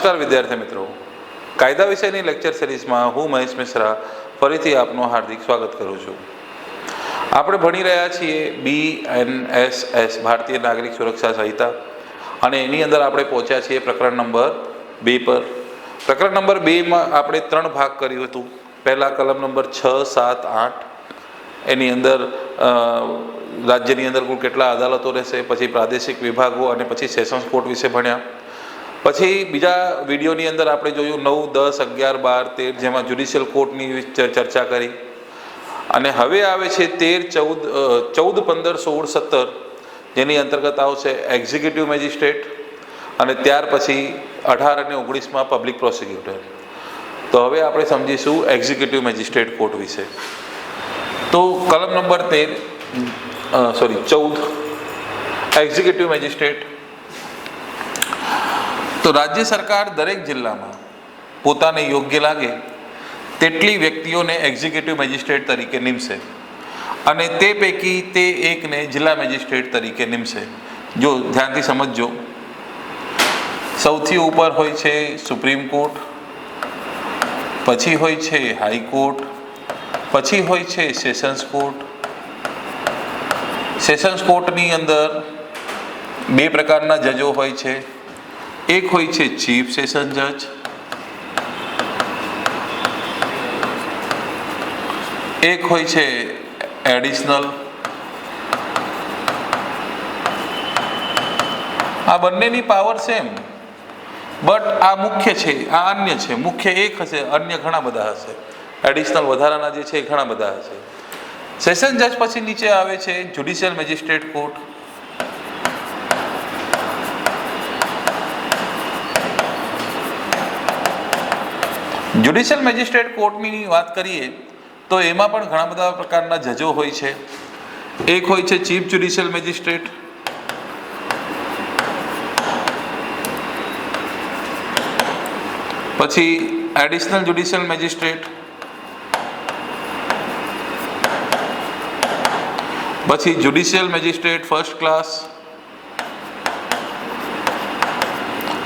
નમસ્કાર વિદ્યાર્થી મિત્રો. કાયદા વિષયની લેક્ચર સિરીઝમાં હું મહેશ મિશ્રા ફરીથી આપનું હાર્દિક સ્વાગત કરું છું. આપણે ભણી રહ્યા છીએ બી એન એસ એસ ભારતીય નાગરિક સુરક્ષા સંહિતા. અને એની અંદર આપણે પહોંચ્યા છીએ પ્રકરણ નંબર બે પર. પ્રકરણ નંબર બેમાં આપણે ત્રણ ભાગ કર્યું હતું. પહેલા કલમ નંબર છ, સાત, આઠ. એની અંદર રાજ્યની અંદર કુલ કેટલા અદાલતો રહેશે, પછી પ્રાદેશિક વિભાગો અને પછી સેશન્સ કોર્ટ વિશે ભણ્યા. પછી બીજા વિડીયોની અંદર આપણે જોયું નવ, દસ, અગિયાર, બાર, તેર જેમાં જ્યુડિશિયલ કોર્ટની ચર્ચા કરી. અને હવે આવે છે તેર, ચૌદ ચૌદ, પંદર, સોળ, સત્તર, જેની અંતર્ગત આવશે એક્ઝિક્યુટિવ મેજિસ્ટ્રેટ અને ત્યાર પછી અઢાર અને ઓગણીસમાં પબ્લિક પ્રોસિક્યુટર તો હવે આપણે સમજીશું એક્ઝિક્યુટિવ મેજિસ્ટ્રેટ કોર્ટ વિશે. તો કલમ નંબર તેર સોરી ચૌદ. એક્ઝિક્યુટિવ મેજિસ્ટ્રેટ તો રાજ્ય સરકાર દરેક જિલ્લામાં પોતાને યોગ્ય લાગે તેટલી વ્યક્તિઓને એક્ઝિક્યુટિવ મેજિસ્ટ્રેટ તરીકે નિમશે. અને તે પૈકી તે એકને જિલ્લા મેજિસ્ટ્રેટ તરીકે નિમશે. જો ધ્યાનથી સમજજો. સૌથી ઉપર હોય છે સુપ્રીમ કોર્ટ, પછી હોય છે હાઈકોર્ટ પછી હોય છે સેશન્સ કોર્ટ. સેશન્સ કોર્ટની અંદર બે પ્રકારના જજો હોય છે. એક હોય છે ચીફ સેશન જજ, એક હોય છે એડિશનલ. આ બંનેની પાવર સેમ, બટ આ મુખ્ય છે, આ અન્ય છે. મુખ્ય એક હશે, અન્ય ઘણા બધા હશે. એડિશનલ વધારાના જે છે એ ઘણા બધા હશે. સેશન જજ પછી નીચે આવે છે, judicial magistrate court. Judicial magistrate કોર્ટની વાત કરીએ, તો એમાં પણ ઘણા બધા પ્રકારના જજો હોય છે. એક હોય છે ચીફ જ્યુડિશિયલ મેજિસ્ટ્રેટ પછી એડિશનલ જ્યુડિશિયલ મેજિસ્ટ્રેટ પછી જ્યુડિશિયલ મેજિસ્ટ્રેટ ફર્સ્ટ ક્લાસ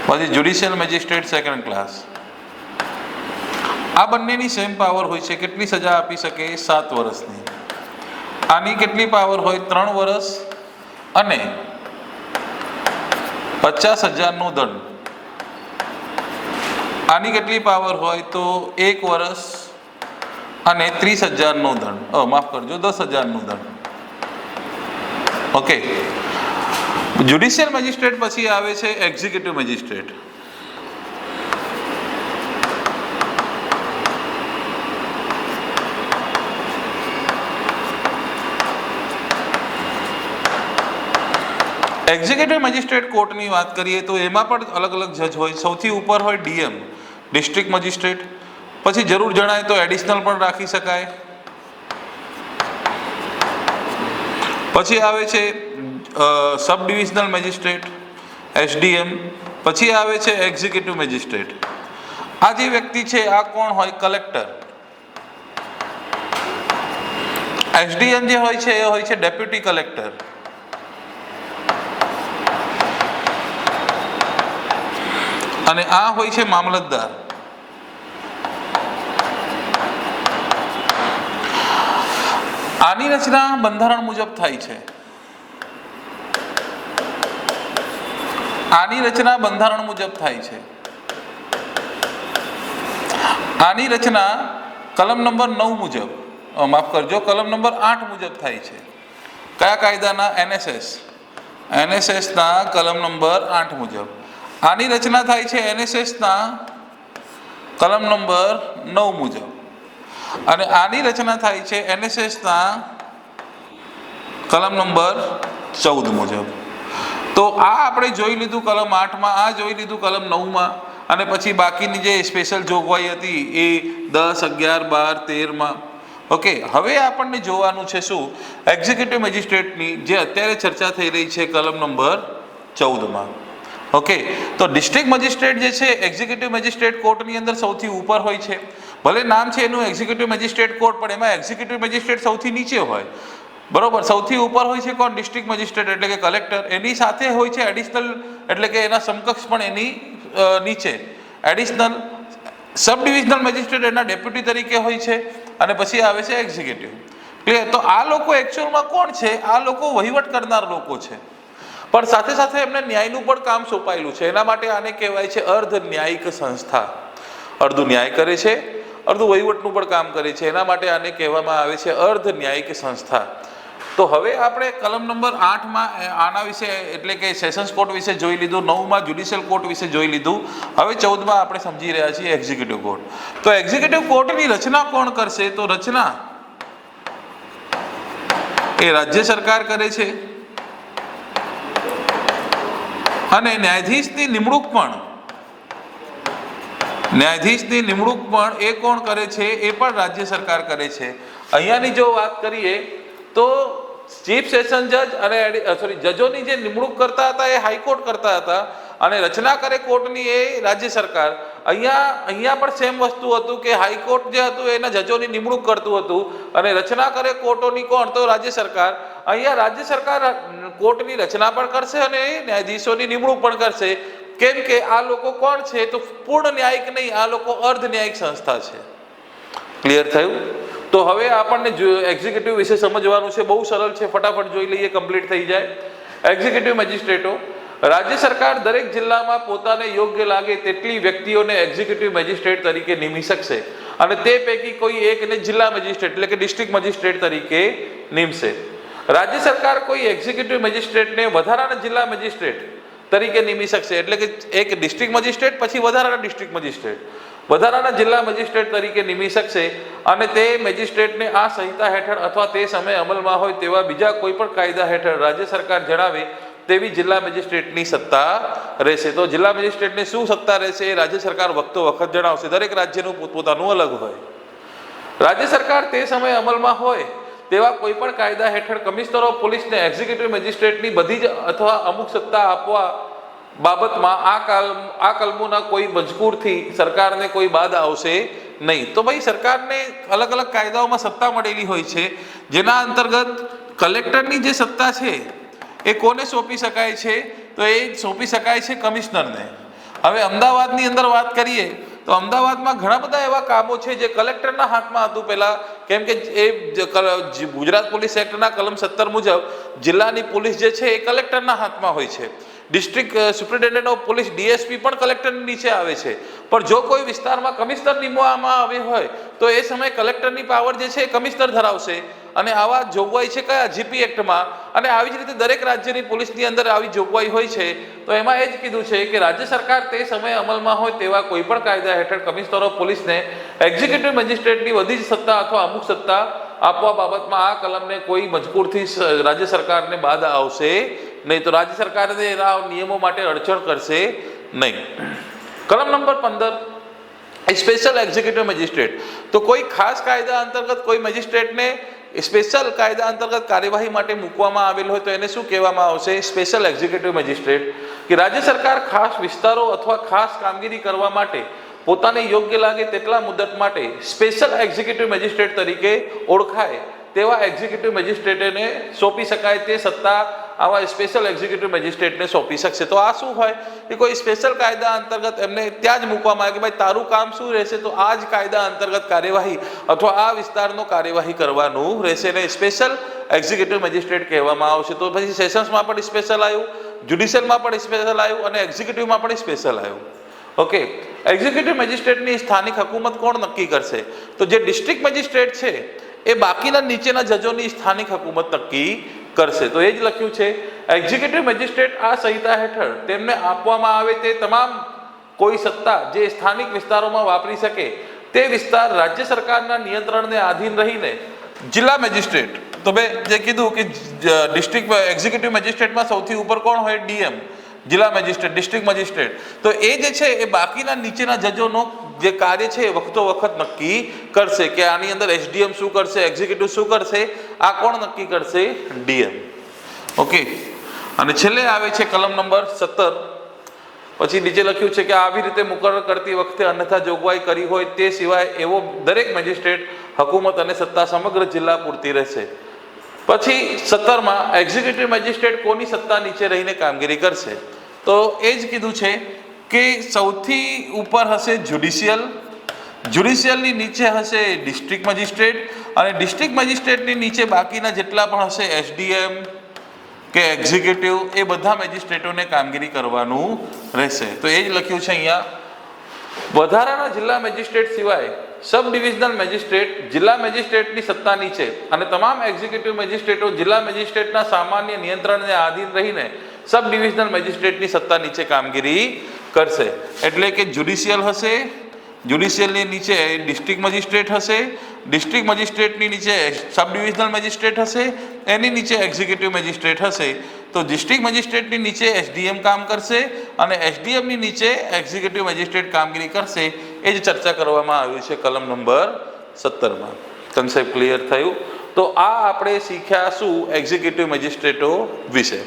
પછી જ્યુડિશિયલ મેજિસ્ટ્રેટ સેકન્ડ ક્લાસ આ બંનેની સેમ પાવર હોય છે. કેટલી સજા આપી શકે? સાત વર્ષની. આની કેટલી પાવર હોય? ત્રણ વર્ષ અને પચાસ હજારનો દંડ. આની કેટલી પાવર હોય? તો એક વર્ષ અને ત્રીસ હજારનો દંડ. માફ કરજો, દસ હજારનો દંડ. ઓકે જ્યુડિશિયલ મેજિસ્ટ્રેટ પછી આવે છે એક્ઝિક્યુટિવ મેજિસ્ટ્રેટ એક્ઝિક્યુટિવ મેજિસ્ટ્રેટ કોર્ટની વાત કરીએ તો એમાં પણ અલગ અલગ જજ હોય. સૌથી ઉપર હોય ડીએમ, ડિસ્ટ્રિક્ટ મેજિસ્ટ્રેટ. પછી જરૂર જણાય તો એડિશનલ પણ રાખી શકાય. પછી આવે છે સબ ડિવિઝનલ મેજિસ્ટ્રેટ, એસડીએમ. પછી આવે છે એક્ઝિક્યુટિવ મેજિસ્ટ્રેટ. આ જે વ્યક્તિ છે, આ કોણ હોય? કલેક્ટર. એસડીએમ જે હોય છે, એ હોય છે ડેપ્યુટી કલેક્ટર. અને આ હોય છે મામલતદાર. આની રચના બંધારણ મુજબ થાય છે. આની રચના બંધારણ મુજબ થાય છે. આની રચના કલમ નંબર નવ મુજબ માફ કરજો, કલમ નંબર આઠ મુજબ થાય છે. કયા કાયદાના એનએસએસ? એનએસએસના કલમ નંબર આઠ મુજબ. આની રચના થાય છે એનએસએસના કલમ નંબર નવ મુજબ. અને આની રચના થાય છે એનએસએસના કલમ નંબર ચૌદ મુજબ. તો આ આપણે જોઈ લીધું કલમ આઠમાં, આ જોઈ લીધું કલમ નવમાં, અને પછી બાકીની જે સ્પેશિયલ જોગવાઈ હતી એ દસ, અગિયાર, બાર, તેરમાં. ઓકે, હવે આપણને જોવાનું છે શું? એક્ઝિક્યુટિવ મેજિસ્ટ્રેટની જે અત્યારે ચર્ચા થઈ રહી છે કલમ નંબર ચૌદમાં. ઓકે તો ડિસ્ટ્રિક્ટ મેજિસ્ટ્રેટ જે છે એક્ઝિક્યુટિવ મેજિસ્ટ્રેટ કોર્ટની અંદર સૌથી ઉપર હોય છે. ભલે નામ છે એનું એક્ઝિક્યુટિવ મેજિસ્ટ્રેટ કોર્ટ પણ એમાં એક્ઝિક્યુટિવ મેજિસ્ટ્રેટ સૌથી નીચે હોય. બરોબર, સૌથી ઉપર હોય છે કોણ? ડિસ્ટ્રિક્ટ મેજિસ્ટ્રેટ એટલે કે કલેક્ટર એની સાથે હોય છે એડિશનલ એટલે કે એના સમકક્ષ પણ એની નીચે. એડિશનલ સબ ડિવિઝનલ મેજિસ્ટ્રેટ એના ડેપ્યુટી તરીકે હોય છે, અને પછી આવે છે એક્ઝિક્યુટિવ ક્લિયર તો આ લોકો એકચ્યુઅલમાં કોણ છે? આ લોકો વહીવટ કરનાર લોકો છે. પણ સાથે સાથે એમને ન્યાયનું પણ કામ સોંપાયેલું છે. એના માટે આને કહેવાય છે અર્ધ ન્યાયિક સંસ્થા. અડધું ન્યાય કરે છે અડધું વહીવટનું પણ કામ કરે છે. એના માટે આને કહેવામાં આવે છે અર્ધ ન્યાયિક સંસ્થા. તો હવે આપણે કલમ નંબર આઠમાં આના વિશે એટલે કે સેશન્સ કોર્ટ વિશે જોઈ લીધું, નવમાં જ્યુડિશિયલ કોર્ટ વિશે જોઈ લીધું. હવે ચૌદમાં આપણે સમજી રહ્યા છીએ એક્ઝિક્યુટિવ કોર્ટ. તો એક્ઝિક્યુટિવ કોર્ટની રચના કોણ કરશે? તો રચના એ રાજ્ય સરકાર કરે છે. અને ન્યાયાધીશની નિમણૂક પણ. ન્યાયાધીશની નિમણૂક પણ એ કોણ કરે છે? એ પણ રાજ્ય સરકાર કરે છે. અહીંયાની જો વાત કરીએ, તો ચીફ સેશન જજ અને સોરી જજોની જે નિમણૂક કરતા હતા એ હાઈકોર્ટ કરતા હતા. અને રચના કરે કોર્ટની એ રાજ્ય સરકાર. અહીંયા અહીંયા પણ સેમ વસ્તુ હતું કે હાઈકોર્ટ જે હતું એના જજોની નિમણૂક કરતું હતું અને રચના કરે કોર્ટોની કોણ તો રાજ્ય સરકાર. અહીંયા રાજ્ય સરકાર કોર્ટની રચના પણ કરશે અને ન્યાયાધીશોની નિમણૂક પણ કરશે. કેમ કે આ લોકો કોણ છે? તો પૂર્ણ ન્યાયિક નહીં, આ લોકો અર્ધ ન્યાયિક સંસ્થા છે. ક્લિયર થયું? તો હવે આપણને એક્ઝિક્યુટિવ વિશે સમજવાનું છે. બહુ સરળ છે. ફટાફટ જોઈ લઈએ કમ્પ્લીટ થઈ જાય. એક્ઝિક્યુટિવ મેજિસ્ટ્રેટો રાજ્ય સરકાર દરેક જિલ્લામાં પોતાને યોગ્ય લાગે તેટલી વ્યક્તિઓને એક્ઝિક્યુટિવ મેજિસ્ટ્રેટ તરીકે નિમી શકશે. અને તે પૈકી કોઈ એકને જિલ્લા મેજિસ્ટ્રેટ એટલે કે ડિસ્ટ્રિક્ટ મેજિસ્ટ્રેટ તરીકે નિમશે. રાજ્ય સરકાર કોઈ એક્ઝિક્યુટિવ મેજિસ્ટ્રેટને વધારાના જિલ્લા મેજિસ્ટ્રેટ તરીકે નિમી શકશે એટલે કે એક ડિસ્ટ્રિક્ટ મેજિસ્ટ્રેટ પછી વધારાના ડિસ્ટ્રિક્ટ મેજિસ્ટ્રેટ વધારાના જિલ્લા મેજિસ્ટ્રેટ તરીકે નિમી શકશે અને તે મેજિસ્ટ્રેટને આ સંહિતા હેઠળ અથવા તે સમયે અમલમાં હોય તેવા બીજા કોઈ પણ કાયદા હેઠળ રાજ્ય સરકાર જણાવે તેવી જિલ્લા મેજિસ્ટ્રેટની સત્તા રહેશે. તો જિલ્લા મેજિસ્ટ્રેટની શું સત્તા રહેશે? એ રાજ્ય સરકાર વખતો વખત જણાવશે. દરેક રાજ્યનું પોતપોતાનું અલગ હોય. રાજ્ય સરકાર તે સમયે અમલમાં હોય તેવા કોઈ પણ કાયદા હેઠળ કમિશનર, પોલીસને એક્ઝિક્યુટિવ મેજિસ્ટ્રેટની બધી જ અથવા અમુક સત્તા આપવા બાબતમાં આ કાલ, આ કલમોના કોઈ મજકૂરથી સરકારને કોઈ બાદ આવશે નહીં. તો ભાઈ સરકારને અલગ અલગ કાયદાઓમાં સત્તા મળેલી હોય છે. જેના અંતર્ગત કલેક્ટરની જે સત્તા છે એ કોને સોંપી શકાય છે? તો એ સોંપી શકાય છે કમિશનરને. હવે અમદાવાદની અંદર વાત કરીએ, તો અમદાવાદમાં ઘણા બધા એવા કામો છે જે કલેક્ટરના હાથમાં હતું પહેલા. કેમ કે એ ગુજરાત પોલીસ એક્ટના કલમ સત્તર મુજબ જિલ્લાની પોલીસ જે છે એ કલેક્ટરના હાથમાં હોય છે. District superintendent of police DSP પણ કલેક્ટરની નીચે આવે છે. પણ જો કોઈ વિસ્તારમાં કમિશનર નિમવામાં આવે હોય, તો એ સમયે કલેક્ટરની પાવર જે છે એ કમિશનર ધરાવશે. અને આવા જોગવાઈ છે કયા? જીપી એક્ટમાં અને આવી જ રીતે દરેક રાજ્યની પોલીસની અંદર આવી જોગવાઈ હોય છે, તો એમાં એ જ કીધું છે કે રાજ્ય સરકાર તે સમયે અમલમાં હોય તેવા કોઈ પણ કાયદા હેઠળ કમિશનર પોલીસને એક્ઝિક્યુટિવ મેજિસ્ટ્રેટની બધી જ સત્તા અથવા અમુક સત્તા આપવા બાબતમાં આ કલમને કોઈ મજબૂરથી રાજ્ય સરકારને બાદ આવશે નહીં. તો રાજ્ય સરકારને એના નિયમો માટે અડચણ કરશે નહીં. કલમ નંબર પંદર સ્પેશિયલ એક્ઝિક્યુટિવ મેજિસ્ટ્રેટ તો કોઈ ખાસ કાયદા અંતર્ગત કોઈ મેજિસ્ટ્રેટને સ્પેશિયલ કાયદા અંતર્ગત કાર્યવાહી માટે મૂકવામાં આવેલ હોય તો એને શું કહેવામાં આવશે? સ્પેશિયલ એક્ઝિક્યુટિવ મેજિસ્ટ્રેટ કે રાજ્ય સરકાર ખાસ વિસ્તારો અથવા ખાસ કામગીરી કરવા માટે પોતાને યોગ્ય લાગે તેટલા મુદત માટે સ્પેશિયલ એક્ઝિક્યુટિવ મેજિસ્ટ્રેટ તરીકે ઓળખાય તેવા એક્ઝિક્યુટિવ મેજિસ્ટ્રેટને સોંપી શકાય તે સત્તા આવા સ્પેશિયલ એક્ઝિક્યુટિવ મેજિસ્ટ્રેટને સોંપી શકશે. તો આ શું હોય? કે કોઈ સ્પેશિયલ કાયદા અંતર્ગત એમને ત્યાં જ મૂકવામાં આવે કે ભાઈ તારું કામ શું રહેશે? તો આ જ કાયદા અંતર્ગત કાર્યવાહી અથવા આ વિસ્તારનો કાર્યવાહી કરવાનું રહેશે ને સ્પેશિયલ એક્ઝિક્યુટિવ મેજિસ્ટ્રેટ કહેવામાં આવશે. તો પછી સેશન્સમાં પણ સ્પેશિયલ આવ્યું જ્યુડિશિયલમાં પણ સ્પેશિયલ આવ્યું અને એક્ઝિક્યુટિવમાં પણ સ્પેશિયલ આવ્યું. ઓકે એક્ઝિક્યુટિવ મેજિસ્ટ્રેટની સ્થાનિક હકુમત કોણ નક્કી કરશે? તો જે ડિસ્ટ્રિક્ટ મેજિસ્ટ્રેટ છે, એ બાકીના નીચેના જજોની સ્થાનિક હકુમત નક્કી કરશે. તો એ જ લખ્યું છે એક્ઝિક્યુટિવ મેજિસ્ટ્રેટ આ સંહિતા હેઠળ તેમને આપવામાં આવે તે તમામ કોઈ સત્તા જે સ્થાનિક વિસ્તારોમાં વાપરી શકે, તે વિસ્તાર રાજ્ય સરકારના નિયંત્રણને આધીન રહીને જિલ્લા મેજિસ્ટ્રેટ તો બે જે કીધું કે ડિસ્ટ્રિક્ટ એક્ઝિક્યુટિવ મેજિસ્ટ્રેટમાં સૌથી ઉપર કોણ હોય? ડીએમ જિલ્લા મેજિસ્ટ્રેટ ડિસ્ટ્રિક્ટ મેજિસ્ટ્રેટ તો એ જે છે, એ બાકીના નીચેના જજોનો જે કાર્ય છે એ વખતો વખત નક્કી કરશે કે આની અંદર એસડીએમ શું કરશે, એક્ઝિક્યુટિવ શું કરશે, આ કોણ નક્કી કરશે? ડીએમ. ઓકે. અને છેલ્લે આવે છે કલમ નંબર સત્તર. પછી નીચે લખ્યું છે કે આવી રીતે મુકરર કરતી વખતે અન્યથા જોગવાઈ કરી હોય તે સિવાય એવો દરેક મેજિસ્ટ્રેટ, હકુમત અને સત્તા સમગ્ર જિલ્લા પૂરતી રહેશે. પછી સત્તરમાં, એક્ઝિક્યુટિવ મેજિસ્ટ્રેટ કોની સત્તા નીચે રહીને કામગીરી કરશે? તો એ જ કીધું છે કે સૌથી ઉપર હશે જ્યુડિશિયલ જ્યુડિશિયલની નીચે હશે ડિસ્ટ્રિક્ટ મેજિસ્ટ્રેટ અને ડિસ્ટ્રિક્ટ મેજિસ્ટ્રેટની નીચે બાકીના જેટલા પણ હશે એસડીએમ કે એક્ઝિક્યુટિવ એ બધા મેજિસ્ટ્રેટોને કામગીરી કરવાનું રહેશે. તો એ જ લખ્યું છે અહીંયા. વધારાના જિલ્લા મેજિસ્ટ્રેટ સિવાય સબ ડિવિઝનલ મેજિસ્ટ્રેટ જિલ્લા મેજિસ્ટ્રેટની સત્તા નીચે અને તમામ એક્ઝિક્યુટિવ મેજિસ્ટ્રેટો જિલ્લા મેજિસ્ટ્રેટના સામાન્ય નિયંત્રણને આધીન રહીને સબ ડિવિઝનલ મેજિસ્ટ્રેટની સત્તા નીચે કામગીરી કરશે. એટલે કે જ્યુડિશિયલ હશે જ્યુડિશિયલની નીચે ડિસ્ટ્રિક્ટ મેજિસ્ટ્રેટ હશે ડિસ્ટ્રિક્ટ મજિસ્ટ્રેટની નીચે સબ ડિવિઝનલ મેજિસ્ટ્રેટ હશે, એની નીચે એક્ઝિક્યુટિવ મેજિસ્ટ્રેટ હશે. તો ડિસ્ટ્રિક્ટ મેજિસ્ટ્રેટની નીચે એસડીએમ કામ કરશે અને એસડીએમની નીચે એક્ઝિક્યુટિવ મેજિસ્ટ્રેટ કામગીરી કરશે. એ જ ચર્ચા કરવામાં આવ્યું છે કલમ નંબર સત્તરમાં. કન્સેપ્ટ ક્લિયર થયું? તો આ આપણે શીખ્યા શું એક્ઝિક્યુટિવ મેજિસ્ટ્રેટો વિશે.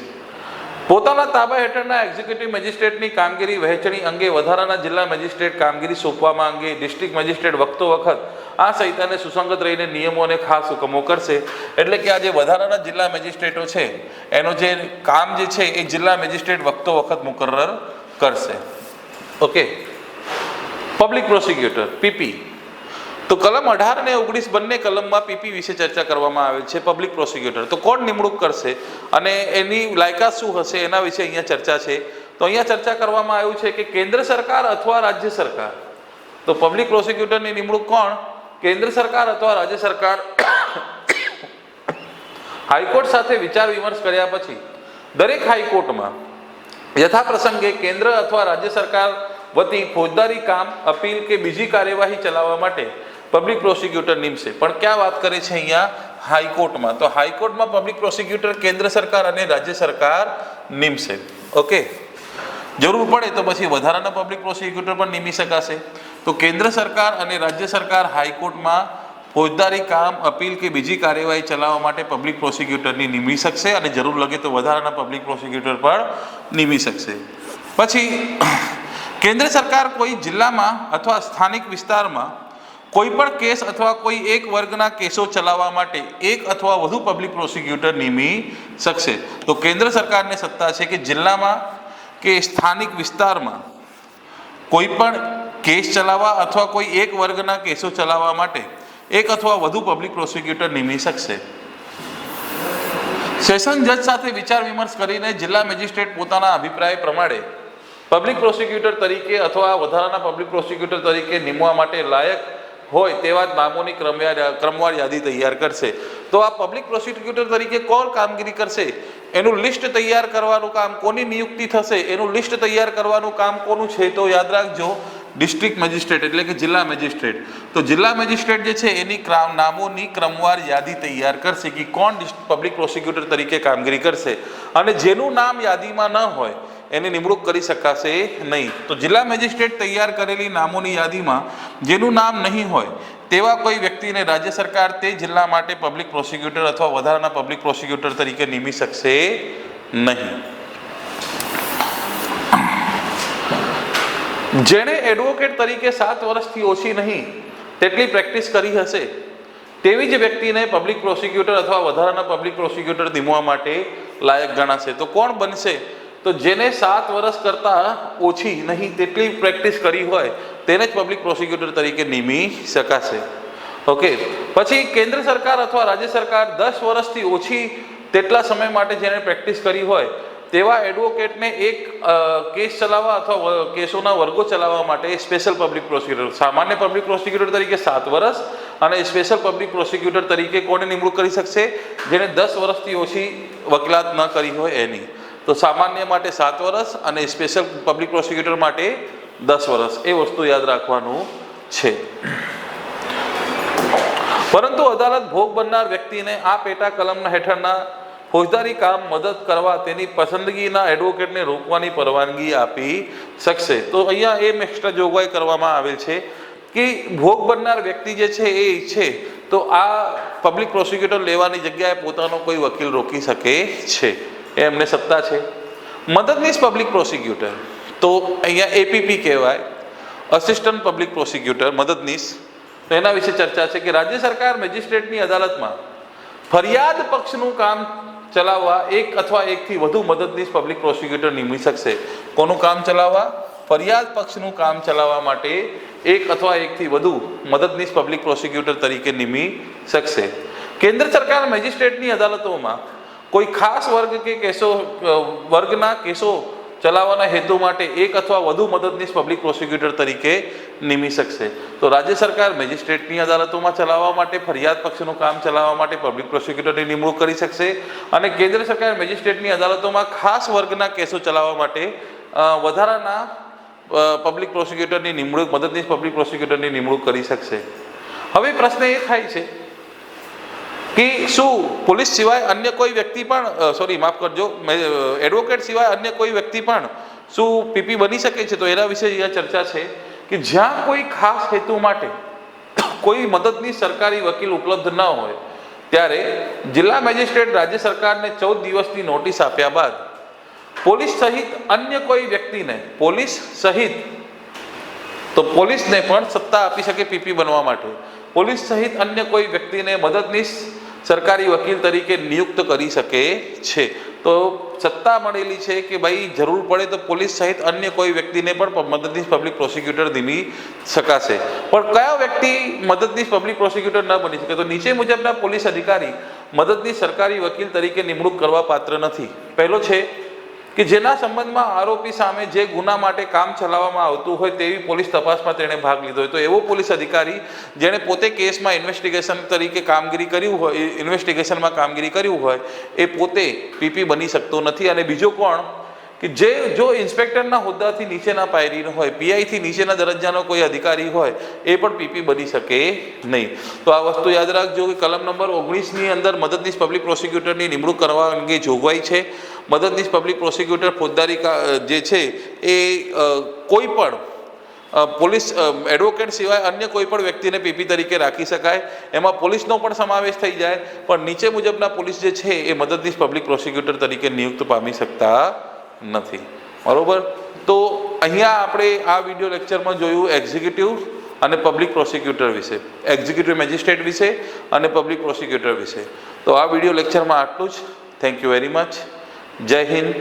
પોતાના તાબા હેઠળના એક્ઝિક્યુટિવ મેજિસ્ટ્રેટની કામગીરી વહેંચણી અંગે વધારાના જિલ્લા મેજિસ્ટ્રેટ કામગીરી સોંપવામાં અંગે ડિસ્ટ્રિક્ટ મેજિસ્ટ્રેટ વખતો વખત આ સંહિતાને સુસંગત રહીને નિયમો અને ખાસ હુકમો કરશે. એટલે કે આ જે વધારાના જિલ્લા મેજિસ્ટ્રેટો છે, એનો જે કામ જે છે એ જિલ્લા મેજિસ્ટ્રેટ વખતો વખત મુકરર કરશે. ઓકે પબ્લિક પ્રોસિક્યુટર પીપી તો કલમ અઢાર ને ઓગણીસ બંને કલમમાં પીપી વિશે ચર્ચા કરવામાં આવે છે પબ્લિક પ્રોસિક્યુટર તો કોણ નિમણૂક કરશે અને એની લાયકાત શું હશે એના વિશે અહીંયા ચર્ચા છે. તો અહીંયા ચર્ચા કરવામાં આવ્યું છે કે કેન્દ્ર સરકાર અથવા રાજ્ય સરકાર? તો પબ્લિક પ્રોસિક્યુટરની નિમણૂક કોણ? કેન્દ્ર સરકાર અથવા રાજ્ય સરકાર? હાઈકોર્ટ સાથે વિચાર વિમર્શ કર્યા પછી દરેક હાઈકોર્ટમાં યથા પ્રસંગે કેન્દ્ર અથવા રાજ્ય સરકાર વતી ફોજદારી કામ, અપીલ કે બીજી કાર્યવાહી ચલાવવા માટે પબ્લિક પ્રોસિક્યુટર નિમશે. પણ ક્યાં વાત કરે છે અહીંયા? હાઈકોર્ટમાં. તો હાઈકોર્ટમાં પબ્લિક પ્રોસિક્યુટર કેન્દ્ર સરકાર અને રાજ્ય સરકાર નિમશે. ઓકે જરૂર પડે તો પછી વધારાના પબ્લિક પ્રોસિક્યુટર પણ નીમી શકાશે. તો કેન્દ્ર સરકાર અને રાજ્ય સરકાર હાઈકોર્ટમાં ફોજદારી કામ, અપીલ કે બીજી કાર્યવાહી ચલાવવા માટે પબ્લિક પ્રોસિક્યુટરની નિમી શકશે અને જરૂર લાગે તો વધારાના પબ્લિક પ્રોસિક્યુટર પણ નીમી શકશે. પછી, કેન્દ્ર સરકાર કોઈ જિલ્લામાં અથવા સ્થાનિક વિસ્તારમાં કોઈ પણ કેસ અથવા કોઈ એક વર્ગના કેસો ચલાવવા માટે એક અથવા વધુ પબ્લિક પ્રોસિક્યુટર નિમી શકશે. તો કેન્દ્ર સરકારને સત્તા છે કે જિલ્લામાં કે સ્થાનિક વિસ્તારમાં કોઈ પણ કેસ ચલાવવા અથવા કોઈ એક વર્ગના કેસો ચલાવવા માટે એક અથવા વધુ પબ્લિક પ્રોસિક્યુટર નિમી શકશે. સેશન જજ સાથે વિચાર વિમર્શ કરીને જિલ્લા મેજિસ્ટ્રેટ પોતાના અભિપ્રાય પ્રમાણે પબ્લિક પ્રોસિક્યુટર તરીકે અથવા વધારાના પબ્લિક પ્રોસિક્યુટર તરીકે નિમવા માટે લાયક હોય તેવા જ નામોની ક્રમવાર યાદી તૈયાર કરશે. તો આ પબ્લિક પ્રોસિક્યુટર તરીકે કોણ કામગીરી કરશે? એનું લિસ્ટ તૈયાર કરવાનું કામ કોની નિયુક્તિ થશે? એનું લિસ્ટ તૈયાર કરવાનું કામ કોનું છે તો યાદ રાખજો. ડિસ્ટ્રિક્ટ મેજિસ્ટ્રેટ એટલે કે જિલ્લા મેજિસ્ટ્રેટ તો જિલ્લા મેજિસ્ટ્રેટ જે છે એની નામોની ક્રમવાર યાદી તૈયાર કરશે કે કોણ પબ્લિક પ્રોસિક્યુટર તરીકે કામગીરી કરશે. અને જેનું નામ યાદીમાં ન હોય એની નિમણૂક કરી શકાશે નહીં. તો જિલ્લા મેજિસ્ટ્રેટ તૈયાર કરેલી નામોની યાદીમાં જેનું નામ નહીં હોય, તેવા કોઈ વ્યક્તિને રાજ્ય સરકાર તે જિલ્લા માટે પબ્લિક પ્રોસિક્યુટર અથવા વધારાના પબ્લિક પ્રોસિક્યુટર તરીકે નિમી શકશે નહીં. જેણે એડવોકેટ તરીકે સાત વર્ષથી ઓછી નહીં, તેટલી પ્રેક્ટિસ કરી હશે. તેવી જ વ્યક્તિને પબ્લિક પ્રોસિક્યુટર અથવા વધારાના પબ્લિક પ્રોસિક્યુટર નિમવા માટે લાયક ગણાશે. તો કોણ બનશે? તો જેને સાત વર્ષ કરતાં ઓછી નહીં તેટલી પ્રેક્ટિસ કરી હોય, તેને જ પબ્લિક પ્રોસિક્યુટર તરીકે નિમી શકાશે. ઓકે પછી કેન્દ્ર સરકાર અથવા રાજ્ય સરકાર દસ વર્ષથી ઓછી તેટલા સમય માટે જેને પ્રેક્ટિસ કરી હોય, તેવા એડવોકેટને એક કેસ ચલાવવા અથવા કેસોના વર્ગો ચલાવવા માટે સ્પેશિયલ પબ્લિક પ્રોસિક્યુટર સામાન્ય પબ્લિક પ્રોસિક્યુટર તરીકે સાત વર્ષ અને સ્પેશિયલ પબ્લિક પ્રોસિક્યુટર તરીકે કોને નિમણૂક કરી શકશે? જેને દસ વર્ષથી ઓછી વકીલાત ન કરી હોય એની. તો સામાન્ય માટે સાત વર્ષ અને સ્પેશિયલ પબ્લિક પ્રોસિક્યુટર માટે દસ વર્ષ એ વસ્તુ યાદ રાખવાનું છે. પરંતુ અદાલત ભોગ બનનાર વ્યક્તિને આ પેટા કલમના હેઠળના ફોજદારી કામ મદદ કરવા તેની પસંદગીના એડવોકેટને રોકવાની પરવાનગી આપી શકશે. તો અહીંયા એ એક્સ્ટ્રા જોગવાઈ કરવામાં આવેલ છે કે ભોગ બનનાર વ્યક્તિ જે છે એ ઈચ્છે તો આ પબ્લિક પ્રોસિક્યુટર લેવાની જગ્યાએ પોતાનો કોઈ વકીલ રોકી શકે છે. એમને સત્તા છે. મદદનીશ પબ્લિક પ્રોસિક્યુટર તો અહીંયા એપીપી કહેવાય અસિસ્ટન્ટ પબ્લિક પ્રોસિક્યુટર મદદનીશ. તો એના વિશે ચર્ચા છે કે રાજ્ય સરકાર મેજિસ્ટ્રેટની અદાલતમાં ફરિયાદ પક્ષનું કામ ચલાવવા એક અથવા એકથી વધુ મદદનીશ પબ્લિક પ્રોસિક્યુટર નિમી શકશે. કોનું કામ ચલાવવા? ફરિયાદ પક્ષનું કામ ચલાવવા માટે એક અથવા એકથી વધુ મદદનીશ પબ્લિક પ્રોસિક્યુટર તરીકે નિમી શકશે. કેન્દ્ર સરકાર મેજિસ્ટ્રેટની અદાલતોમાં કોઈ ખાસ વર્ગ કે કેસો વર્ગના કેસો ચલાવવાના હેતુ માટે એક અથવા વધુ મદદનીશ પબ્લિક પ્રોસિક્યુટર તરીકે નિમી શકશે. તો રાજ્ય સરકાર મેજિસ્ટ્રેટની અદાલતોમાં ચલાવવા માટે, ફરિયાદ પક્ષનું કામ ચલાવવા માટે પબ્લિક પ્રોસિક્યુટરની નિમણૂક કરી શકશે અને કેન્દ્ર સરકાર મેજિસ્ટ્રેટની અદાલતોમાં ખાસ વર્ગના કેસો ચલાવવા માટે વધારાના પબ્લિક પ્રોસિક્યુટરની નિમણૂક, મદદનીશ પબ્લિક પ્રોસિક્યુટરની નિમણૂક કરી શકશે. હવે પ્રશ્ન એ થાય છે કે શું પોલીસ સિવાય અન્ય કોઈ વ્યક્તિ પણ સોરી માફ કરજો એડવોકેટ સિવાય અન્ય કોઈ વ્યક્તિ પણ શું પીપી બની શકે છે? તો એના વિશે અહીંયા ચર્ચા છે કે જ્યાં કોઈ ખાસ હેતુ માટે કોઈ મદદની સરકારી વકીલ ઉપલબ્ધ ન હોય, ત્યારે જિલ્લા મેજિસ્ટ્રેટ રાજ્ય સરકારને ચૌદ દિવસની નોટિસ આપ્યા બાદ પોલીસ સહિત અન્ય કોઈ વ્યક્તિને, પોલીસ સહિત, તો પોલીસને પણ સત્તા આપી શકે પીપી બનવા માટે. પોલીસ સહિત અન્ય કોઈ વ્યક્તિને મદદનીશ સરકારી વકીલ તરીકે નિયુક્ત કરી શકે છે. તો સત્તા મળેલી છે કે ભાઈ જરૂર પડે તો પોલીસ સહિત અન્ય કોઈ વ્યક્તિને પણ મદદનીશ પબ્લિક પ્રોસિક્યુટર નિમી શકાશે. પણ કયો વ્યક્તિ મદદનીશ પબ્લિક પ્રોસિક્યુટર ન બની શકે? તો નીચે મુજબના પોલીસ અધિકારી મદદનીશ સરકારી વકીલ તરીકે નિમણૂક કરવા પાત્ર નથી. પહેલો છે કે જેના સંબંધમાં આરોપી સામે જે ગુના માટે કામ ચલાવવામાં આવતું હોય તેવી પોલીસ તપાસમાં તેણે ભાગ લીધો હોય. તો એવો પોલીસ અધિકારી જેણે પોતે કેસમાં ઇન્વેસ્ટિગેશન તરીકે કામગીરી કર્યું હોય ઇન્વેસ્ટિગેશનમાં કામગીરી કર્યું હોય, એ પોતે પીપી બની શકતો નથી. અને બીજો કોણ કે જે જો ઇન્સ્પેક્ટરના હોદ્દાથી નીચેના પાયરીનો હોય, પીઆઈથી નીચેના દરજ્જાનો કોઈ અધિકારી હોય, એ પણ પીપી બની શકે નહીં. તો આ વસ્તુ યાદ રાખજો કે કલમ નંબર ઓગણીસની અંદર મદદનીશ પબ્લિક પ્રોસિક્યુટરની નિમણૂક કરવા અંગે જોગવાઈ છે. મદદનીશ પબ્લિક પ્રોસિક્યુટર ફોજદારી જે છે, એ કોઈ પણ પોલીસ એડવોકેટ સિવાય અન્ય કોઈ પણ વ્યક્તિને પીપી તરીકે રાખી શકાય. એમાં પોલીસનો પણ સમાવેશ થઈ જાય, પણ નીચે મુજબના પોલીસ જે છે, એ મદદનીશ પબ્લિક પ્રોસિક્યુટર તરીકે નિયુક્ત પામી શકતા નથી. બરાબર? તો અહીંયા આપણે આ વીડિયો લેક્ચરમાં જોયું એક્ઝિક્યુટિવ અને પબ્લિક પ્રોસિક્યુટર વિશે. એક્ઝિક્યુટિવ મેજિસ્ટ્રેટ વિશે અને પબ્લિક પ્રોસિક્યુટર વિશે. તો આ વીડિયો લેક્ચરમાં આટલું જ. થેન્ક યુ વેરી મચ જય હિન્દ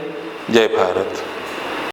જય ભારત.